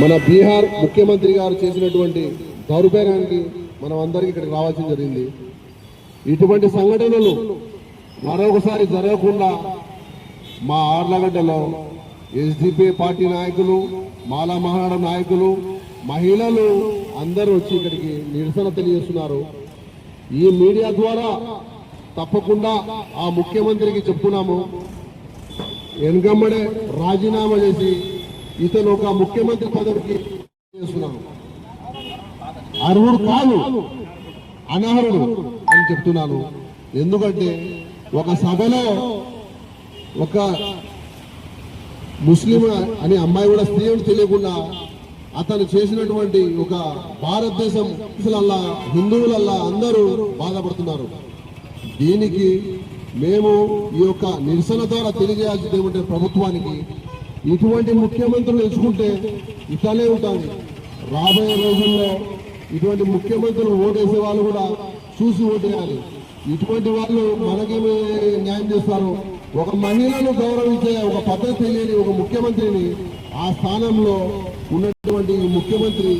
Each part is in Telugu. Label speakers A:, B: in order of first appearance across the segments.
A: మన బీహార్ ముఖ్యమంత్రి గారు చేసినటువంటి దౌర్భాగ్యానికి మనం అందరికీ ఇక్కడికి రావాల్సి జరిగింది. ఇటువంటి సంఘటనలు మరొకసారి జరగకుండా మా ఆర్లగడ్డలో ఎస్డిపి పార్టీ నాయకులు మాలా మహానాడు నాయకులు మహిళలు అందరూ వచ్చి ఇక్కడికి నిరసన తెలియజేస్తున్నారు. ఈ మీడియా ద్వారా తప్పకుండా ఆ ముఖ్యమంత్రికి చెప్తున్నాము వెనుకమ్మడే రాజీనామా చేసి ఇతను ఒక ముఖ్యమంత్రి పదవికి చేస్తున్నాను అర్హుడు కాదు అనర్హుడు అని చెప్తున్నాను. ఎందుకంటే ఒక సభలో ఒక ముస్లిం అనే అమ్మాయి కూడా స్త్రీ అని తెలియకుండా అతను చేసినటువంటి ఒక భారతదేశం ముస్లింలల్లా హిందువులల్లా అందరూ బాధపడుతున్నారు. దీనికి మేము ఈ యొక్క నిరసన ద్వారా తెలియజేయాల్సింది ఏమంటే ప్రభుత్వానికి ఇటువంటి ముఖ్యమంత్రులు ఎంచుకుంటే ఇట్లానే ఉంటుంది రాబోయే రోజుల్లో ఇటువంటి ముఖ్యమంత్రులు ఓటేసే వాళ్ళు కూడా చూసి ఓటేయాలి. ఇటువంటి వాళ్ళు మనకేమి న్యాయం చేస్తారు? ఒక మహిళను గౌరవించే ఒక పద్ధతి తెలియని ఒక ముఖ్యమంత్రిని ఆ స్థానంలో ఉన్నటువంటి ముఖ్యమంత్రి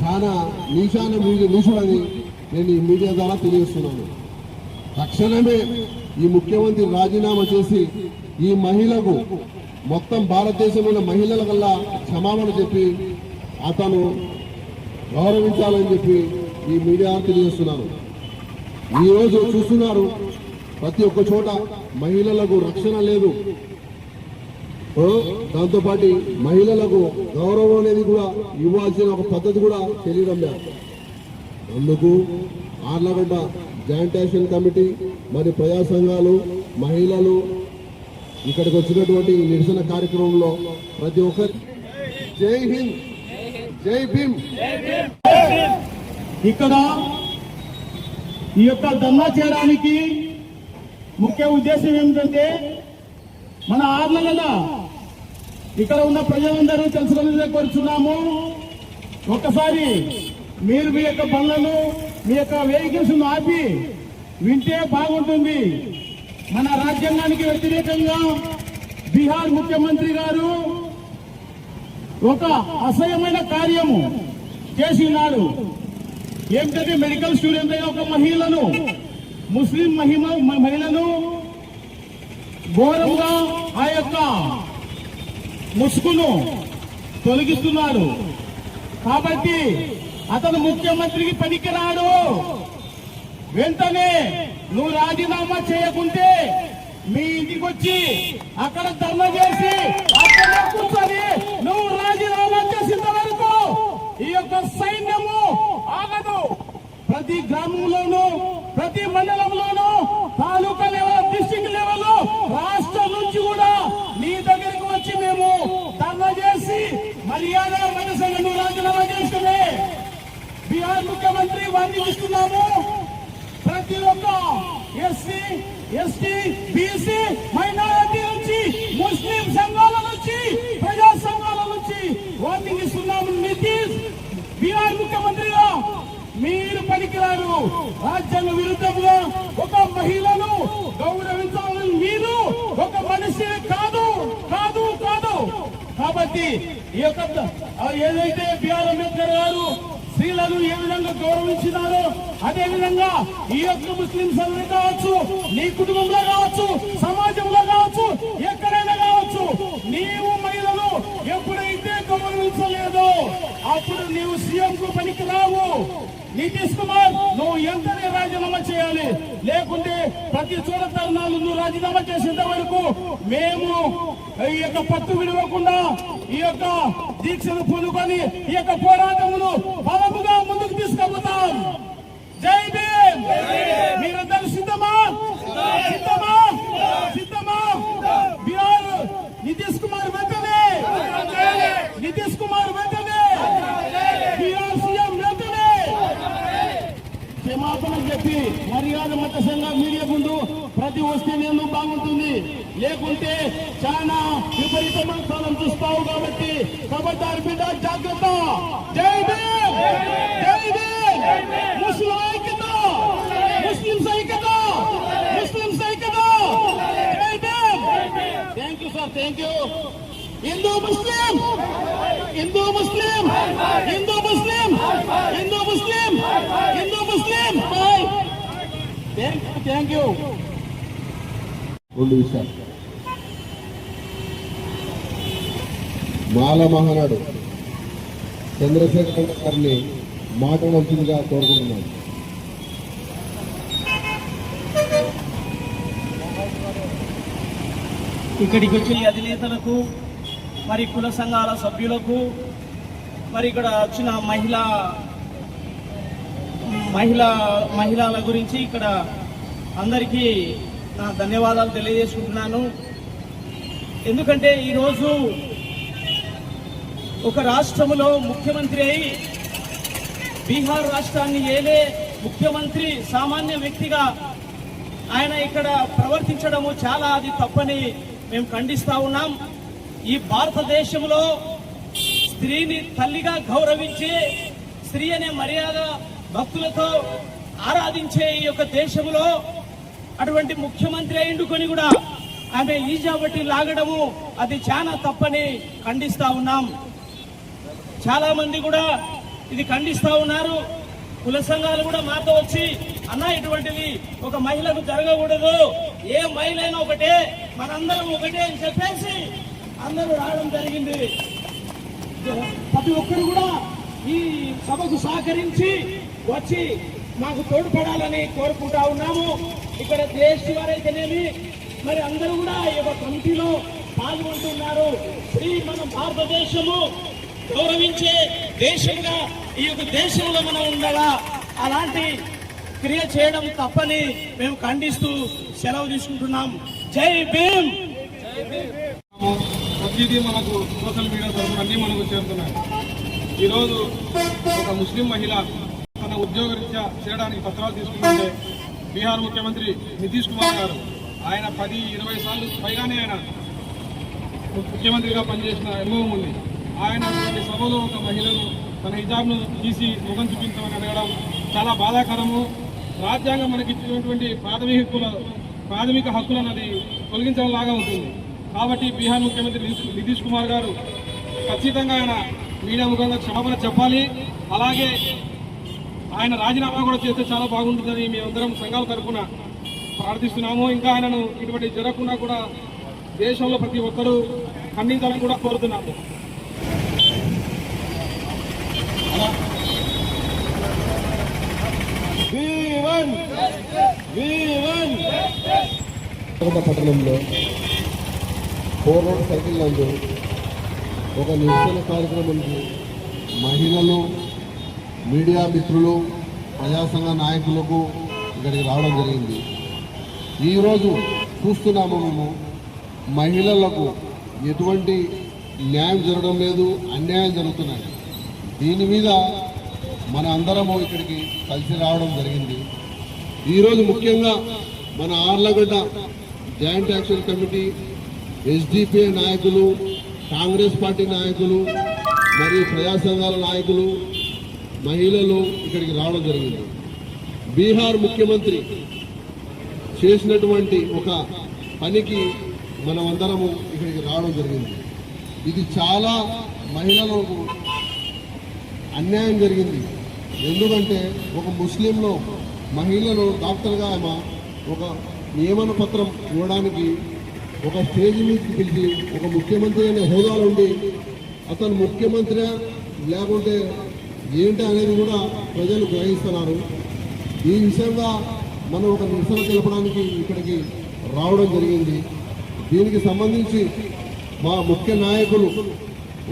A: చాలా నీచాన నీచుడని నేను ఈ మీడియా ద్వారా తెలియజేస్తున్నాను. తక్షణమే ఈ ముఖ్యమంత్రి రాజీనామా చేసి ఈ మహిళకు మొత్తం భారతదేశంలో మహిళల కల్లా క్షమాపణ చెప్పి అతను గౌరవించాలని చెప్పి ఈ మీడియా తెలియజేస్తున్నాను ఈ చూస్తున్నారు ప్రతి ఒక్క చోట మహిళలకు రక్షణ లేదు. దాంతోపాటు మహిళలకు గౌరవం అనేది కూడా ఇవ్వాల్సిన ఒక పద్ధతి కూడా తెలియడం లేదు. అందుకు ఆర్లగడ్డ జాయింట్ యాక్షన్ కమిటీ మరి ప్రజా సంఘాలు మహిళలు ఇక్కడికి వచ్చినటువంటి నిరసన కార్యక్రమంలో ప్రతి ఒక్కరి జై హింద్ జై భీమ్.
B: ఇక్కడ ఈ యొక్క ధర్నా చేయడానికి ముఖ్య ఉద్దేశం ఏమిటంటే మన ఆర్లగల ఇక్కడ ఉన్న ప్రజలందరూ తెలుసుకునే కోరుచున్నాము. ఒక్కసారి మీరు మీ యొక్క పనులను మీ యొక్క వెహికల్స్ ఆపి వింటే బాగుంటుంది. మన రాజ్యాంగానికి వ్యతిరేకంగా బీహార్ ముఖ్యమంత్రి గారు ఒక అసహ్యమైన కార్యము చేసినాడు. ఏమిటంటే మెడికల్ స్టూడెంట్ అయిన ఒక మహిళను ముస్లిం మహిమ మహిళను ఘోరంగా ఆ యొక్క ముసుగును తొలగిస్తున్నాడు. కాబట్టి అతను ముఖ్యమంత్రికి పనికిరాడు. వెంటనే నువ్వు రాజీనామా చేయకుంటే మీ ఇంటికి వచ్చి అక్కడ ధర్నా చేసి అక్కడ కూర్చొని నువ్వు రాజీనామా చేసిన వరకు ఈ యొక్క సైన్యము ఆగదు. ప్రతి గ్రామంలోనూ ప్రతి మండలంలోనూ తాలూకా లెవెల్ డిస్టిక్ లెవెల్ రాష్ట్రం నుంచి కూడా నీ దగ్గరికి వచ్చి మేము ధర్నా చేసి మర్యాద మనసంగా నువ్వు రాజీనామా చేసుకునే బీహార్ ముఖ్యమంత్రి వారిని ఇస్తున్నాము ఎస్సీ ఎస్టీ బీసీ మైనారిటీ నుంచి ముస్లిం సంఘాల నుంచి ప్రజా సంఘాల నుంచి ఓటింగ్ ఇస్తున్నాము నితీష్. బీహార్ ముఖ్యమంత్రిగా మీరు పనికిరారు. రాజ్యాంగ విరుద్ధంగా ఒక మహిళను గౌరవించాలని మీరు ఒక మనిషి కాదు కాదు కాదు. కాబట్టి ఈ యొక్క ఏదైతే బీఆర్ అంబేద్కర్ గారు స్త్రీలను ఏ విధంగా గౌరవించినారో అదే విధంగా ఈ యొక్క ముస్లిం సోదరులు కావచ్చు నీ కుటుంబంలో కావచ్చు సమాజంలో కావచ్చు ఎక్కడైనా కావచ్చు నీవు మహిళలు ఎప్పుడైతే గౌరవించలేదో అప్పుడు నీవు సీఎం కు పనికి రావు నితీష్ కుమార్ నువ్వు ఎంతనే రాజీనామా చేయాలి. లేకుంటే ప్రతి చోట తరుణాలు నువ్వు రాజీనామా చేసేంత వరకు మేము ఈ యొక్క పట్టు విడవకుండా ఈ యొక్క దీక్షను పొందుకొని ఈ యొక్క పోరాటమును బలముగా ముందుకు తీసుకెళ్తాం జై భీమ్ మీరందరూ సిద్ధమా సిద్ధమా సిద్ధమా బీహార్ నితీష్ కుమార్ వెంటనే! నితీష్ కుమార్ వెంటనే! బీహార్ సీఎం వెంటనే! క్షమాపణ చెప్పి మర్యాద మత సంఘ మీడియా ముందు ప్రతి వస్తే నేను బాగుంటుంది. లేకుంటే చాలా విపరీతమైన కాలం చూస్తావు కాబట్టి కబడ్డారు బిడ్డ జాగ్రత్త! జై జై ముస్లిం ఐక్యత! ముస్లిం ఐక్యత ముస్లిం ఐక్యత జై Bhim thank you sir thank you Hindu Muslim Hindu Muslim Hindu Muslim Hindu Muslim Hindu Muslim thank you
A: రెండు విషయాలు మాల మహానాడు చంద్రశేఖర్ గారిని మాట్లాడాల్సిందిగా కోరుకుంటున్నాను
C: ఇక్కడికి వచ్చిన అధినేతలకు మరి కుల సంఘాల సభ్యులకు మరి ఇక్కడ వచ్చిన మహిళా మహిళా మహిళల గురించి ఇక్కడ అందరికీ నా ధన్యవాదాలు తెలియజేసుకుంటున్నాను. ఎందుకంటే ఈరోజు ఒక రాష్ట్రములో ముఖ్యమంత్రి అయి బీహార్ రాష్ట్రాన్ని ఏలే ముఖ్యమంత్రి సామాన్య వ్యక్తిగా ఆయన ఇక్కడ ప్రవర్తించడము చాలా అది తప్పని మేము ఖండిస్తా ఉన్నాం ఈ భారతదేశంలో స్త్రీని తల్లిగా గౌరవించి స్త్రీ అనే మర్యాద భక్తులతో ఆరాధించే ఈ యొక్క దేశంలో అటువంటి ముఖ్యమంత్రి అయిండుకొని కూడా ఆమె ఈజాబట్టి లాగడము అది చాలా తప్పని ఖండిస్తా ఉన్నాం. చాలా మంది కూడా ఇది ఖండిస్తా ఉన్నారు. కుల సంఘాలు కూడా మాతో వచ్చి అన్న ఇటువంటిది ఒక మహిళకు జరగకూడదు. ఏ మహిళ అయినా ఒకటే మనందరం ఒకటే అని చెప్పేసి అందరూ రావడం జరిగింది. ప్రతి ఒక్కరు కూడా ఈ సభకు సహకరించి వచ్చి మాకు తోడ్పడాలని కోరుకుంటా ఉన్నాము. ఇక్కడ దేశీ వారైతేనేమి మరి అందరూ కూడా ఈ యొక్క కమిటీలో పాల్గొంటున్నారు. శ్రీ మన భారతదేశము గౌరవించే దేశంగా ఈ యొక్క దేశంలో మనం ఉండాలా? అలాంటి క్రియ చేయడం తప్పని మేము ఖండిస్తూ సెలవు తీసుకుంటున్నాం. జై భీమ్!
D: ప్రతిదీ మనకు సోషల్ మీడియా తరఫున అన్నీ మనకు చేరుతున్నాయి. ఈరోజు ఒక ముస్లిం మహిళ తన ఉద్యోగరీత్యా చేయడానికి పత్రాలు తీసుకుంటుంటే బీహార్ ముఖ్యమంత్రి నితీష్ కుమార్ గారు. ఆయన పది ఇరవై సార్లు పైగానే ఆయన ముఖ్యమంత్రిగా పనిచేసిన అనుభవం ఉంది. ఆయన అటువంటి సభలో ఒక మహిళను తన హిజాబ్ను తీసి ముఖం చూపించమని అడగడం చాలా బాధాకరము. రాజ్యాంగం మనకి ఇచ్చినటువంటి ప్రాథమిక హక్కుల ప్రాథమిక హక్కులు అన్నది తొలగించడం లాగా ఉంటుంది. కాబట్టి బీహార్ ముఖ్యమంత్రి నితీష్- కుమార్ గారు ఖచ్చితంగా ఆయన మీడియా ముఖంగా క్షమాపణ చెప్పాలి. అలాగే ఆయన రాజీనామా కూడా చేస్తే చాలా బాగుంటుందని మేమందరం సంఘాల తరఫున ప్రార్థిస్తున్నాము. ఇంకా ఆయనను ఇటువంటి జరగకుండా కూడా దేశంలో ప్రతి ఒక్కరూ ఖండించాలని కూడా కోరుతున్నాము.
A: అలా పట్టణంలో ఫోర్ రోడ్ సైకిల్ నందు ఒక నిరసన కార్యక్రమం మహిళలు మీడియా మిత్రులు ప్రజాసంఘ నాయకులకు ఇక్కడికి రావడం జరిగింది. ఈరోజు చూస్తున్నాము మేము మహిళలకు ఎటువంటి న్యాయం జరగడం లేదు అన్యాయం జరుగుతున్నాయి. దీని మీద మన అందరము ఇక్కడికి కలిసి రావడం జరిగింది. ఈరోజు ముఖ్యంగా మన Arlagadda joint action committee SDPI నాయకులు కాంగ్రెస్ పార్టీ నాయకులు మరియు ప్రజా సంఘాల నాయకులు మహిళలు ఇక్కడికి రావడం జరిగింది. బీహార్ ముఖ్యమంత్రి చేసినటువంటి ఒక పనికి మనమందరము ఇక్కడికి రావడం జరిగింది. ఇది చాలా మహిళలకు అన్యాయం జరిగింది. ఎందుకంటే ఒక ముస్లింలో మహిళను డాక్టర్గా ఆమె ఒక నియమన పత్రం ఇవ్వడానికి ఒక స్టేజ్ మీదకి పిలిచి ఒక ముఖ్యమంత్రి అనే హోదాలు ఉండి అతను ముఖ్యమంత్రి లేకుంటే ఏంటి అనేది కూడా ప్రజలు గ్రహిస్తున్నారు. ఈ విషయంగా మనం ఒక నిరసన తెలపడానికి ఇక్కడికి రావడం జరిగింది. దీనికి సంబంధించి మా ముఖ్య నాయకులు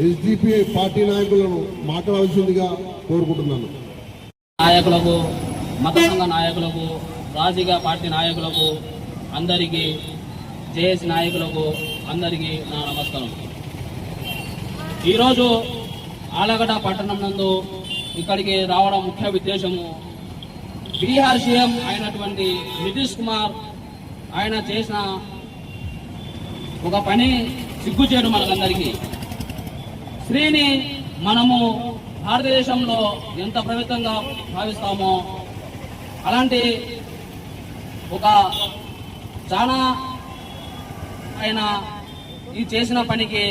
A: ఎస్డిపిఐ పార్టీ నాయకులను మాట్లాడాల్సిందిగా కోరుకుంటున్నాను.
E: నాయకులకు మత సంఘ నాయకులకు రాజకీయ పార్టీ నాయకులకు అందరికీ జేఏసీ నాయకులకు అందరికీ నా నమస్కారం. ఈరోజు ఆలగడ్డ పట్టణం నందు ఇక్కడికి రావడం ముఖ్య ఉద్దేశము బీహార్ సీఎం అయినటువంటి నితీష్ కుమార్ ఆయన చేసిన ఒక పని సిగ్గుచేటు మనకందరికీ. స్త్రీని మనము భారతదేశంలో ఎంత ప్రభుత్వంగా భావిస్తామో అలాంటి ఒక చాలా ఆయన ఈ చేసిన పనికి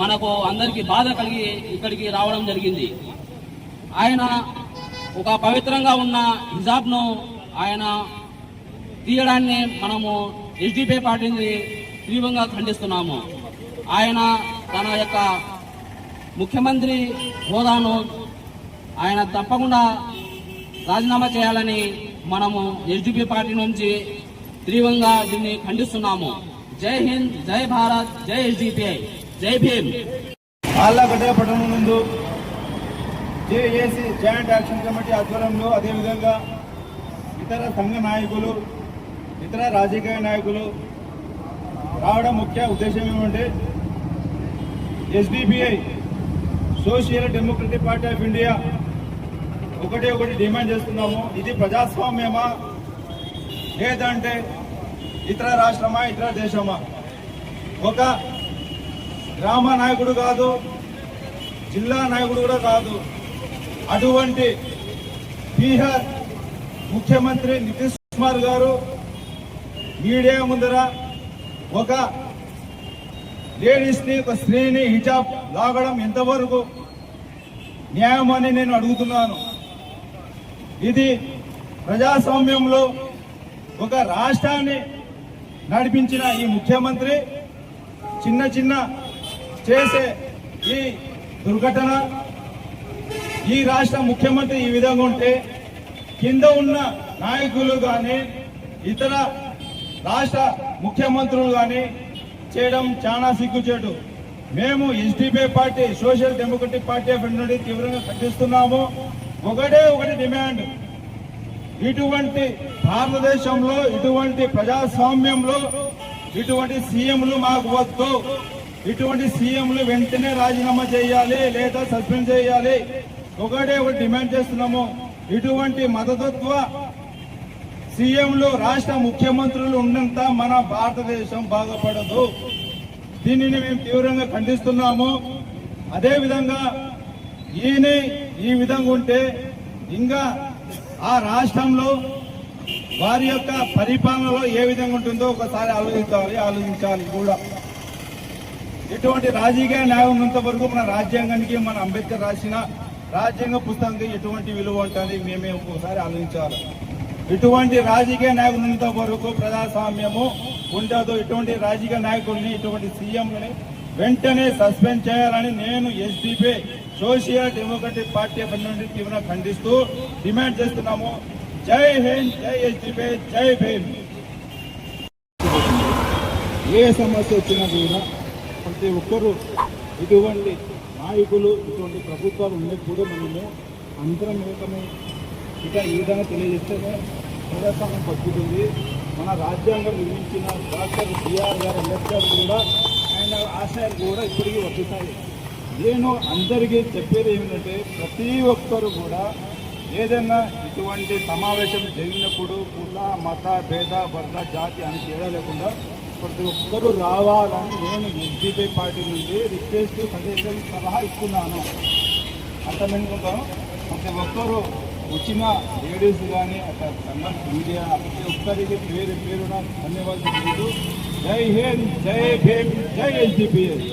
E: మనకు అందరికీ బాధ కలిగి ఇక్కడికి రావడం జరిగింది. ఆయన ఒక పవిత్రంగా ఉన్న హిజాబ్ను ఆయన తీయడాన్ని మనము ఎస్డిపి పార్టీని తీవ్రంగా ఖండిస్తున్నాము. ఆయన తన యొక్క ముఖ్యమంత్రి హోదాను ఆయన తప్పకుండా రాజీనామా చేయాలని మనము ఎస్డిపి పార్టీ నుంచి తీవ్రంగా దీన్ని ఖండిస్తున్నాము. జై హింద్ జై భారత్ జై ఎస్డిపిఐ. జై భీమ్.
F: ఆళ్ళగడ్డ పట్టణం నందు జేఏసీ జాయింట్ యాక్షన్ కమిటీ ఆధ్వర్యంలో అదేవిధంగా ఇతర సంఘ నాయకులు ఇతర రాజకీయ నాయకులు రావడం ముఖ్య ఉద్దేశం ఏమంటే SDPI social democratic party of India ఒకటి ఒకటి డిమాండ్ చేస్తున్నాము. ఇది ప్రజాస్వామ్యమా? లేదంటే ఇతర రాష్ట్రమా ఇతర దేశమా? ఒక గ్రామ నాయకుడు కాదు జిల్లా నాయకుడు కూడా కాదు. అటువంటి బీహార్ ముఖ్యమంత్రి నితీష్ కుమార్ గారు మీడియా ముందర ఒక లేడీస్ని ఒక స్త్రీని హిజాబ్ లాగడం ఎంతవరకు న్యాయం అని నేను అడుగుతున్నాను. ఇది ప్రజాస్వామ్యంలో ఒక రాష్ట్రాన్ని నడిపించిన ఈ ముఖ్యమంత్రి చిన్న చిన్న చేసే ఈ దుర్ఘటన ఈ రాష్ట్ర ముఖ్యమంత్రి ఈ విధంగా ఉంటే కింద ఉన్న నాయకులు కానీ ఇతర రాష్ట్ర ముఖ్యమంత్రులు కానీ చేయడం చాలా సిగ్గుచేటు. మేము SDP party social democratic party of India నుండి తీవ్రంగా ఖండిస్తున్నాము. ఒకటే ఒకటి డిమాండ్. ఇటువంటి భారతదేశంలో ఇటువంటి ప్రజాస్వామ్యంలో ఇటువంటి సీఎంలు మాకు వద్దు. ఇటువంటి సీఎంలు వెంటనే రాజీనామా చేయాలి లేదా సస్పెండ్ చేయాలి. ఒకటే ఒకటి డిమాండ్ చేస్తున్నాము. ఇటువంటి మతతత్వ సీఎంలు రాష్ట్ర ముఖ్యమంత్రులు ఉన్నంత మన భారతదేశం బాగుపడదు దీనిని మేము తీవ్రంగా ఖండిస్తున్నాము. అదే విధంగా ఈయన ఈ విధంగా ఉంటే ఇంకా ఆ రాష్ట్రంలో వారి యొక్క పరిపాలనలో ఏ విధంగా ఉంటుందో ఒకసారి ఆలోచించాలి ఆలోచించాలి కూడా. ఇటువంటి రాజకీయ న్యాయం ఉన్నంత వరకు మన రాజ్యాంగానికి మన అంబేద్కర్ రాసిన రాజ్యాంగ పుస్తకానికి ఎటువంటి విలువ ఉంటుంది మేమే ఒక్కోసారి ఆలోచించాలి. ఇటువంటి రాజకీయ నాయకులు వరకు ప్రజాస్వామ్యము ఉండదు. ఇటువంటి రాజకీయ నాయకుల్ని ఇటువంటి సీఎంని వెంటనే సస్పెండ్ చేయాలని నేను SDP social democratic party of నుండి తీవ్రంగా ఖండిస్తూ డిమాండ్ చేస్తున్నాము. జై హింద్ జై ఎస్డీపీ జై భీమ్. ఏ సమస్య వచ్చినా కూడా ప్రతి ఒక్కరూ ఇటువంటి నాయకులు ఇటువంటి ప్రభుత్వాలు ఉన్నప్పుడు మనము అందరం ఏకమై ఇక ఈ విధంగా తెలియజేస్తే ప్రజాస్వామ్యం బతుకుతుంది మన రాజ్యాంగం నిర్మించిన డాక్టర్ బిఆర్ గారు అంబేద్కర్ కూడా ఆయన ఆశయాలు కూడా ఇప్పటికీ వర్తిస్తాయి. నేను అందరికీ చెప్పేది ఏమిటంటే ప్రతి ఒక్కరు కూడా ఏదైనా ఇటువంటి సమావేశం జరిగినప్పుడు కుల మత భేద వర్గ జాతి అని తేడా లేకుండా ప్రతి ఒక్కరూ రావాలని నేను ఎస్డిపి పార్టీ నుండి రిక్వెస్ట్ సజెషన్ సలహా ఇస్తున్నాను. అర్థమైందుకుంటాను ప్రతి ఒక్కరూ వచ్చిన లేడీస్ కానీ అక్కడ సంఘం మీడియా ప్రతి ఒక్కరికి పేరు పేరున ధన్యవాదాలు జై హింద్ జై భీమ్ జై ఎన్సీపీఎస్